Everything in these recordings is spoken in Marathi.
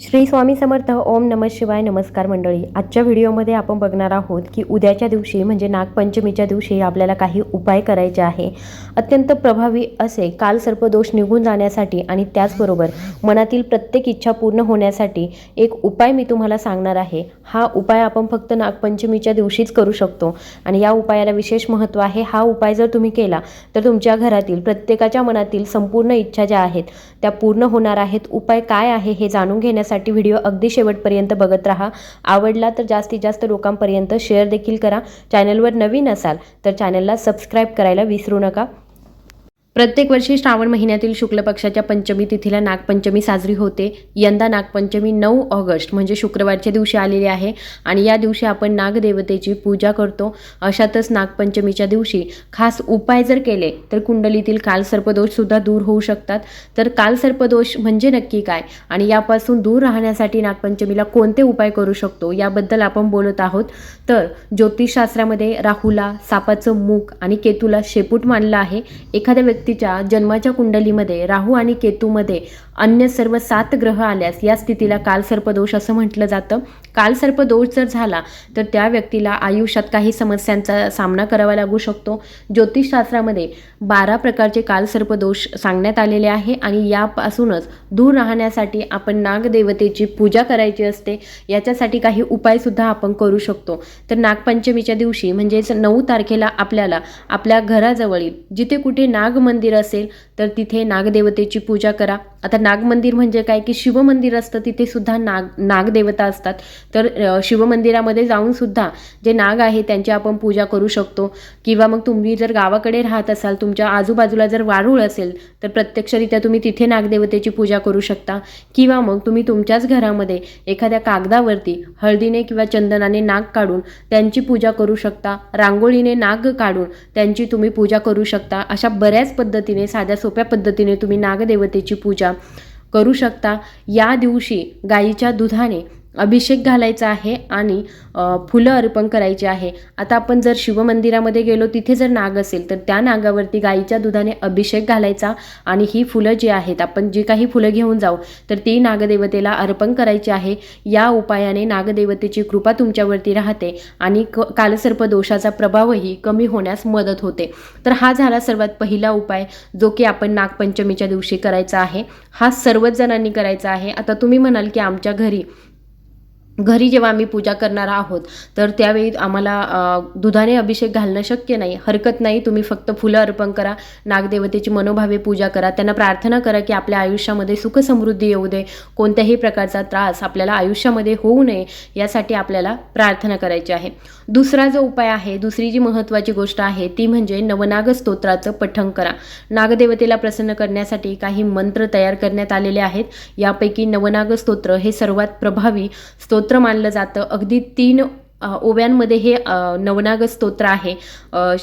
श्री स्वामी समर्थ ओम नम शिवाय नमस्कार मंडळी. आजच्या व्हिडिओमध्ये आपण बघणार आहोत की उद्याच्या दिवशी म्हणजे नागपंचमीच्या दिवशी आपल्याला काही उपाय करायचे आहे. अत्यंत प्रभावी असे काल सर्पदोष निघून जाण्यासाठी आणि त्याचबरोबर मनातील प्रत्येक इच्छा पूर्ण होण्यासाठी एक उपाय मी तुम्हाला सांगणार आहे. हा उपाय आपण फक्त नागपंचमीच्या दिवशीच करू शकतो आणि या उपायाला विशेष महत्त्व आहे. हा उपाय जर तुम्ही केला तर तुमच्या घरातील प्रत्येकाच्या मनातील संपूर्ण इच्छा ज्या आहेत त्या पूर्ण होणार आहेत. उपाय काय आहे हे जाणून घेण्यास घेण्यासाठी व्हिडिओ अगदी शेवटपर्यंत बघत राहा. आवडला तर जास्तीत जास्त लोकांपर्यंत शेअर देखील करा. चॅनलवर नवीन असाल तर चॅनलला सबस्क्राईब करायला विसरू नका. प्रत्येक वर्षी श्रावण महिन्यातील शुक्ल पक्षाच्या पंचमी तिथीला नागपंचमी साजरी होते. यंदा नागपंचमी नऊ ऑगस्ट म्हणजे शुक्रवारच्या दिवशी आलेली आहे आणि या दिवशी आपण नागदेवतेची पूजा करतो. अशातच नागपंचमीच्या दिवशी खास उपाय जर केले तर कुंडलीतील कालसर्पदोषसुद्धा दूर होऊ शकतात. तर कालसर्पदोष म्हणजे नक्की काय? आणि यापासून दूर राहण्यासाठी नागपंचमीला कोणते उपाय करू शकतो? याबद्दल आपण बोलत आहोत. तर ज्योतिषशास्त्रामध्ये राहुला सापाचं मुख आणि केतूला शेपूट मानलं आहे. एखाद्या व्यक्तीच्या जन्माच्या कुंडलीमध्ये राहू आणि केतूमध्ये अन्य सर्व सात ग्रह आल्यास या स्थितीला कालसर्पदोष असं म्हटलं जातं. कालसर्पदोष जर झाला तर त्या व्यक्तीला आयुष्यात काही समस्यांचा सामना करावा लागू शकतो. ज्योतिषशास्त्रामध्ये बारा प्रकारचे कालसर्पदोष सांगण्यात आलेले आहे आणि यापासूनच दूर राहण्यासाठी आपण नागदेवतेची पूजा करायची असते. याच्यासाठी काही उपायसुद्धा आपण करू शकतो. तर नागपंचमीच्या दिवशी म्हणजेच नऊ तारखेला आपल्याला आपल्या घराजवळील जिथे कुठे नाग मंदिर असेल तर तिथे नागदेवतेची पूजा करा. आता नागमंदिर म्हणजे काय की शिवमंदिर असतं तिथे सुद्धा नाग नागदेवता असतात. तर शिवमंदिरामध्ये जाऊन सुद्धा जे नाग आहे त्यांची आपण पूजा करू शकतो. किंवा मग तुम्ही जर गावाकडे राहत असाल तुमच्या आजूबाजूला जर वारूळ असेल तर प्रत्यक्षरित्या तुम्ही तिथे नागदेवतेची पूजा करू शकता. किंवा मग तुम्ही तुमच्याच घरामध्ये एखाद्या कागदावरती हळदीने किंवा चंदनाने नाग काढून त्यांची पूजा करू शकता. रांगोळीने नाग काढून त्यांची तुम्ही पूजा करू शकता. अशा बऱ्याच पद्धतीने साध्या सोप्या पद्धतीने तुम्ही नागदेवतेची पूजा करू शकता. या दिवशी गाईच्या दुधाने अभिषेक घालायचा आहे आणि फुलं अर्पण करायची आहे. आता आपण जर शिवमंदिरामध्ये गेलो तिथे जर नाग असेल तर त्या नागावरती गाईच्या दुधाने अभिषेक घालायचा आणि ही फुलं जी आहेत आपण जी काही फुलं घेऊन जाऊ तर ती नागदेवतेला अर्पण करायची आहे. या उपायाने नागदेवतेची कृपा तुमच्यावरती राहते आणि क कालसर्प दोषाचा प्रभावही कमी होण्यास मदत होते. तर हा झाला सर्वात पहिला उपाय जो की आपण नागपंचमीच्या दिवशी करायचा आहे. हा सर्वच जणांनी करायचा आहे. आता तुम्ही म्हणाल की आमच्या घरी घरी जेव्हा आम्ही पूजा करणार आहोत तर त्यावेळी आम्हाला दुधाने अभिषेक घालणं शक्य नाही. हरकत नाही तुम्ही फक्त फुलं अर्पण करा नागदेवतेची मनोभावे पूजा करा त्यांना प्रार्थना करा की आपल्या आयुष्यामध्ये सुखसमृद्धी येऊ दे कोणत्याही प्रकारचा त्रास आपल्याला आयुष्यामध्ये होऊ नये यासाठी आपल्याला प्रार्थना करायची आहे. दुसरा जो उपाय आहे दुसरी जी महत्त्वाची गोष्ट आहे ती म्हणजे नवनाग स्तोत्राचं पठण करा. नागदेवतेला प्रसन्न करण्यासाठी काही मंत्र तयार करण्यात आलेले आहेत. यापैकी नवनाग स्तोत्र हे सर्वात प्रभावी स्तोत्र मानलं जातं. अगदी तीन ओव्यांमध्ये हे नवनाग स्तोत्र आहे.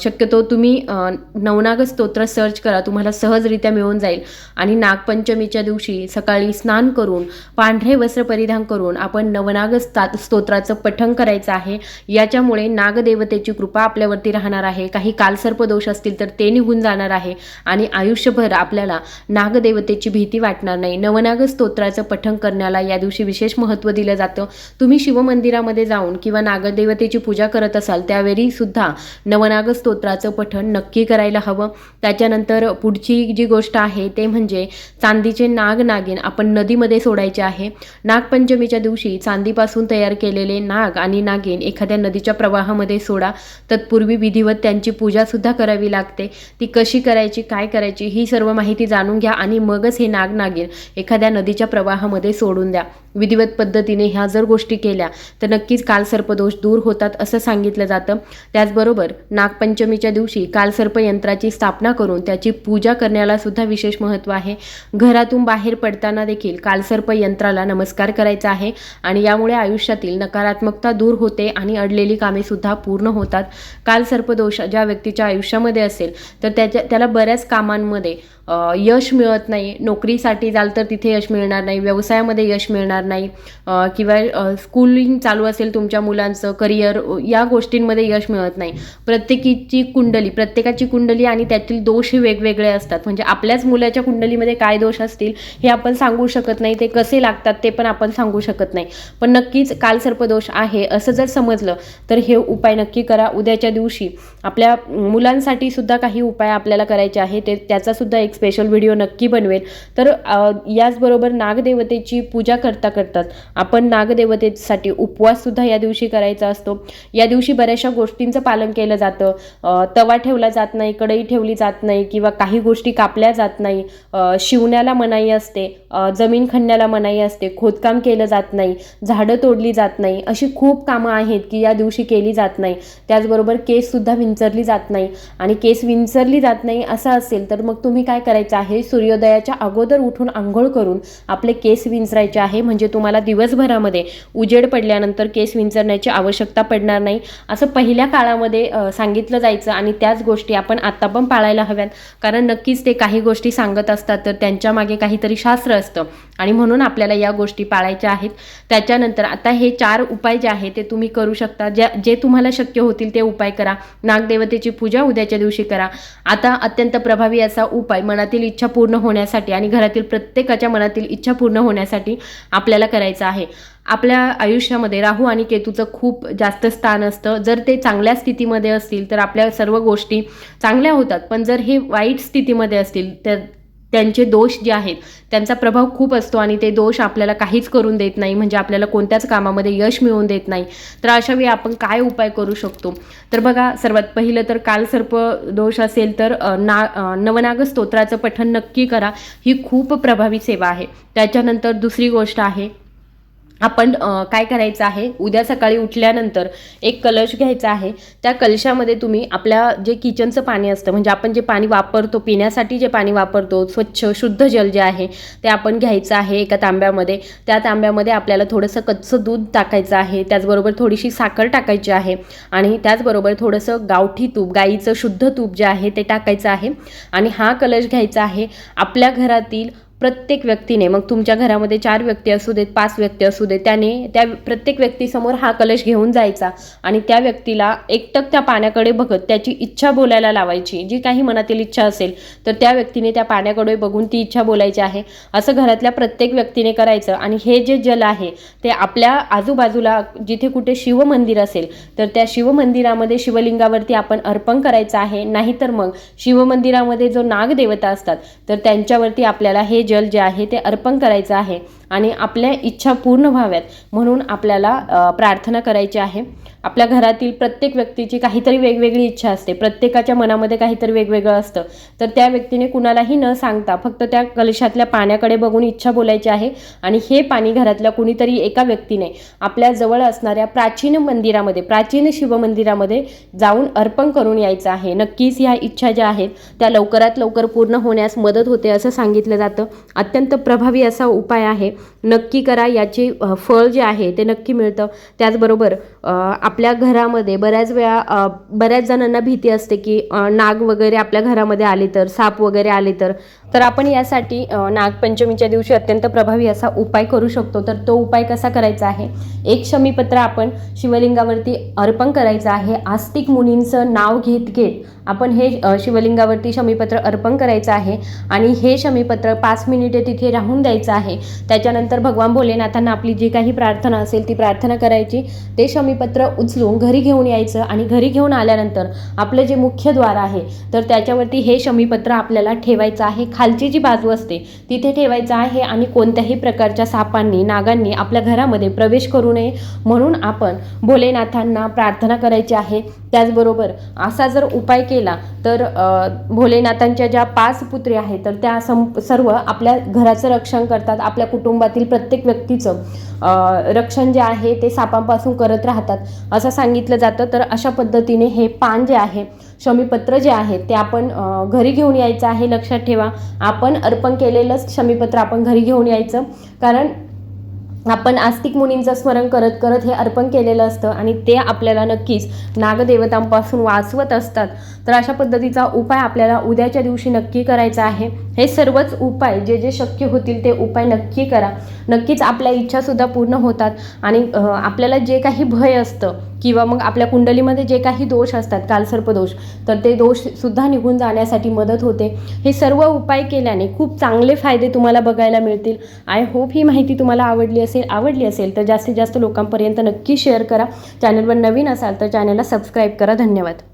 शक्यतो तुम्ही नवनाग स्तोत्र सर्च करा तुम्हाला सहजरित्या मिळून जाईल. आणि नागपंचमीच्या दिवशी सकाळी स्नान करून पांढरे वस्त्र परिधान करून आपण नवनाग स्ता स्तोत्राचं पठण करायचं आहे. याच्यामुळे नागदेवतेची कृपा आपल्यावरती राहणार आहे. काही कालसर्प दोष असतील तर ते निघून जाणार आहे. आणि आयुष्यभर आपल्याला नागदेवतेची भीती वाटणार नाही. नवनाग स्तोत्राचं पठण करण्याला या दिवशी विशेष महत्त्व दिलं जातं. तुम्ही शिवमंदिरामध्ये जाऊन किंवा नाग नागदेवतेची पूजा करत असाल त्यावेळी सुद्धा नवनाग स्तोत्राचं पठण नक्की करायला हवं. त्याच्यानंतर पुढची जी गोष्ट आहे ते म्हणजे चांदीचे नाग नागिन आपण नदीमध्ये सोडायचे आहे. नागपंचमीच्या दिवशी चांदीपासून तयार केलेले नाग आणि नागिन एखाद्या नदीच्या प्रवाहामध्ये सोडा. तत्पूर्वी विधिवत त्यांची पूजासुद्धा करावी लागते. ती कशी करायची काय करायची ही सर्व माहिती जाणून घ्या आणि मगच हे नाग नागिन एखाद्या नदीच्या प्रवाहामध्ये सोडून द्या. विधिवत पद्धतीने ह्या जर गोष्टी केल्या तर नक्कीच कालसर्पदोष दूर होतात असं सांगितलं जातं. त्याचबरोबर नागपंचमीच्या दिवशी कालसर्प यंत्राची स्थापना करून त्याची पूजा करण्याला सुद्धा विशेष महत्त्व आहे. घरातून बाहेर पडताना देखील कालसर्प यंत्राला नमस्कार करायचा आहे आणि यामुळे आयुष्यातील नकारात्मकता दूर होते आणि अडलेली कामे सुद्धा पूर्ण होतात. कालसर्पदोष ज्या व्यक्तीच्या आयुष्यामध्ये असेल तर त्याच्या त्याला बऱ्याच कामांमध्ये यश मिळत नाही. नोकरीसाठी जाल तर तिथे यश मिळणार नाही. व्यवसायामध्ये यश मिळणार नाही. किंवा स्कूलिंग चालू असेल तुमच्या मुलांचं करिअर या गोष्टींमध्ये यश मिळत नाही. प्रत्येकीची कुंडली प्रत्येकाची कुंडली आणि त्यातील दोष हे वेगवेगळे असतात. म्हणजे आपल्याच मुलाच्या कुंडलीमध्ये काय दोष असतील हे आपण सांगू शकत नाही. ते कसे लागतात ते पण आपण सांगू शकत नाही. पण नक्कीच कालसर्पदोष आहे असं जर समजलं तर हे उपाय नक्की करा. उद्याच्या दिवशी आपल्या मुलांसाठी सुद्धा काही उपाय आपल्याला करायचे आहे ते त्याचा सुद्धा एक स्पेशल व्हिडिओ नक्की बनवेल. तर याचबरोबर नागदेवतेची पूजा करता करतात. आपण नागदेवतेसाठी उपवाससुद्धा या दिवशी करायचा असतो. या दिवशी बऱ्याचशा गोष्टींचं पालन केलं जातं. तवा ठेवला जात नाही कढई ठेवली जात नाही किंवा काही गोष्टी कापल्या जात नाही. शिवण्याला मनाई असते जमीन खणण्याला मनाई असते खोदकाम केलं जात नाही झाडं तोडली जात नाही अशी खूप कामं आहेत की या दिवशी केली जात नाही. त्याचबरोबर केससुद्धा विंचरली जात नाही. आणि केस विंचरली जात नाही असं असेल तर मग तुम्ही काय करायचं आहे सूर्योदयाच्या अगोदर उठून आंघोळ करून आपले केस विंचरायचे आहे म्हणजे तुम्हाला दिवसभरामध्ये उजेड पडल्यानंतर केस विंचरण्याची आवश्यकता पडणार नाही. असं पहिल्या काळामध्ये सांगितलं जायचं आणि त्याच गोष्टी आपण आत्ता पण पाळायला हव्यात. कारण नक्कीच ते काही गोष्टी सांगत असतात तर त्यांच्या मागे काहीतरी शास्त्र असतं. आणि म्हणून आपल्याला या गोष्टी पाळायच्या आहेत. त्याच्यानंतर आता हे चार उपाय जे आहेत ते तुम्ही करू शकता. ज्या जे तुम्हाला शक्य होतील ते उपाय करा. नागदेवतेची पूजा उद्याच्या दिवशी करा. आता अत्यंत प्रभावी असा उपाय मनातील इच्छा पूर्ण होण्यासाठी आणि घरातील प्रत्येकाच्या मनातील इच्छा पूर्ण होण्यासाठी आपल्याला करायचं आहे. आपल्या आयुष्यामध्ये राहू आणि केतूचं खूप जास्त स्थान असतं. जर ते चांगल्या स्थितीमध्ये असतील तर आपल्या सर्व गोष्टी चांगल्या होतात. पण जर हे वाईट स्थितीमध्ये असतील तर त्यांचे दोष जे आहेत त्यांचा प्रभाव खूप असतो आणि ते दोष आपल्याला काहीच करून देत नाही म्हणजे आपल्याला कोणत्याच कामामध्ये यश मिळवून देत नाही. तर अशा वेळी आपण काय उपाय करू शकतो? तर बघा सर्वात पहिलं तर कालसर्प दोष असेल तर ना नवनाग स्तोत्राचं पठण नक्की करा. ही खूप प्रभावी सेवा आहे. त्याच्यानंतर दुसरी गोष्ट आहे आपण काय करायचं आहे? उद्या सकाळी उठल्यानंतर एक कलश घ्यायचा आहे. त्या कलशामध्ये तुम्ही आपल्या जे किचनचं पाणी असतं म्हणजे आपण जे पाणी वापरतो पिण्यासाठी जे पाणी वापरतो स्वच्छ शुद्ध जल जे आहे ते आपण घ्यायचं आहे एका तांब्यामध्ये. त्या तांब्यामध्ये आपल्याला थोडंसं कच्चं दूध टाकायचं आहे. त्याचबरोबर थोडीशी साखर टाकायची आहे. आणि त्याचबरोबर थोडंसं गावठी तूप गाईचं शुद्ध तूप जे आहे ते टाकायचं आहे. आणि हा कलश घ्यायचा आहे. आपल्या घरातील प्रत्येक व्यक्तीने मग तुमच्या घरामध्ये चार व्यक्ती असू देत पाच व्यक्ती असू देत त्याने त्या प्रत्येक व्यक्तीसमोर हा कलश घेऊन जायचा आणि त्या व्यक्तीला एकटक त्या पाण्याकडे बघत त्याची इच्छा बोलायला लावायची. जी काही मनातील इच्छा असेल तर त्या व्यक्तीने त्या पाण्याकडे बघून ती इच्छा बोलायची आहे. असं घरातल्या प्रत्येक व्यक्तीने करायचं आणि हे जे जल आहे ते आपल्या आजूबाजूला जिथे कुठे शिवमंदिर असेल तर त्या शिवमंदिरामध्ये शिवलिंगावरती आपण अर्पण करायचं आहे. नाहीतर मग शिवमंदिरामध्ये जो नागदेवता असतात तर त्यांच्यावरती आपल्याला हे जल जे आहे ते अर्पण करायचं आहे आणि आपल्या इच्छा पूर्ण व्हाव्यात म्हणून आपल्याला प्रार्थना करायची आहे. आपल्या घरातील प्रत्येक व्यक्तीची काहीतरी वेगवेगळी इच्छा असते. प्रत्येकाच्या मनामध्ये काहीतरी वेगवेगळं असतं. तर त्या व्यक्तीने कुणालाही न सांगता फक्त त्या कलशातल्या पाण्याकडे बघून इच्छा बोलायची आहे आणि हे पाणी घरातल्या कुणीतरी एका व्यक्तीने आपल्या जवळ असणाऱ्या प्राचीन मंदिरामध्ये प्राचीन शिवमंदिरामध्ये जाऊन अर्पण करून यायचं आहे. नक्कीच ह्या इच्छा ज्या आहेत त्या लवकरात लवकर पूर्ण होण्यास मदत होते असं सांगितलं जातं. अत्यंत प्रभावी असा उपाय आहे. नक्की करा याचे फळ जे आहे ते नक्की मिळतं. त्याचबरोबर आप आपल्या घरामध्ये बऱ्याच वेळा बऱ्याच जणांना भीती असते की नाग वगैरे आपल्या घरामध्ये आले तर साप वगैरे आले तर तर आपण यासाठी नागपंचमीच्या दिवशी अत्यंत प्रभावी असा उपाय करू शकतो. तर तो उपाय कसा करायचा आहे? एक शमीपत्र आपण शिवलिंगावरती अर्पण करायचं आहे. आस्तिक मुनींचं नाव घेत घेत आपण हे शिवलिंगावरती शमीपत्र अर्पण करायचं आहे. आणि हे शमीपत्र पाच मिनिटे तिथे राहून द्यायचं आहे. त्याच्यानंतर भगवान भोलेनाथांना आपली जी काही प्रार्थना असेल ती प्रार्थना करायची. ते शमीपत्र उचलून घरी घेऊन यायचं आणि घरी घेऊन आल्यानंतर आपलं जे मुख्य द्वार आहे तर त्याच्यावरती हे शमीपत्र आपल्याला ठेवायचं आहे. खालची जी बाजू असते तिथे ठेवायचं आहे आणि कोणत्याही प्रकारच्या सापांनी नागांनी आपल्या घरामध्ये प्रवेश करू नये. म्हणून आपण भोलेनाथांना प्रार्थना करायची आहे. त्याचबरोबर असा जर उपाय केला तर भोलेनाथांच्या ज्या पाच पुत्री आहेत तर त्या सं सर्व आपल्या घराचं रक्षण करतात. आपल्या कुटुंबातील प्रत्येक व्यक्तीचं रक्षण जे आहे ते सापांपासून करत राहतात. असं सांगितलं जातं. तर अशा पद्धतीने हे पान जे आहे शमीपत्र जे आहे ते आपण घरी घेऊन यायचं आहे लक्षात ठेवा. आपण अर्पण केलेलंच शमीपत्र आपण घरी घेऊन यायचं. कारण आपण आस्तिक मुनींचं स्मरण करत करत हे अर्पण केलेलं असतं आणि ते आपल्याला नक्कीच नागदेवतांपासून वाचवत असतात. तर अशा पद्धतीचा उपाय आपल्याला उद्याच्या दिवशी नक्की करायचा आहे. हे सर्वच उपाय जे जे शक्य होतील ते उपाय नक्की करा. नक्कीच आपल्या इच्छासुद्धा पूर्ण होतात आणि आपल्याला जे काही भय असतं किंवा मग आपल्या कुंडलीमध्ये जे काही दोष असतात कालसर्पदोष तर ते दोषसुद्धा निघून जाण्यासाठी मदत होते. हे सर्व उपाय केल्याने खूप चांगले फायदे तुम्हाला बघायला मिळतील. आय होप ही माहिती तुम्हाला आवडली असेल आवडली असेल तर जास्तीत जास्त लोकांपर्यंत नक्की शेअर करा. चॅनलवर नवीन असाल तर चॅनलला सबस्क्राईब करा. धन्यवाद.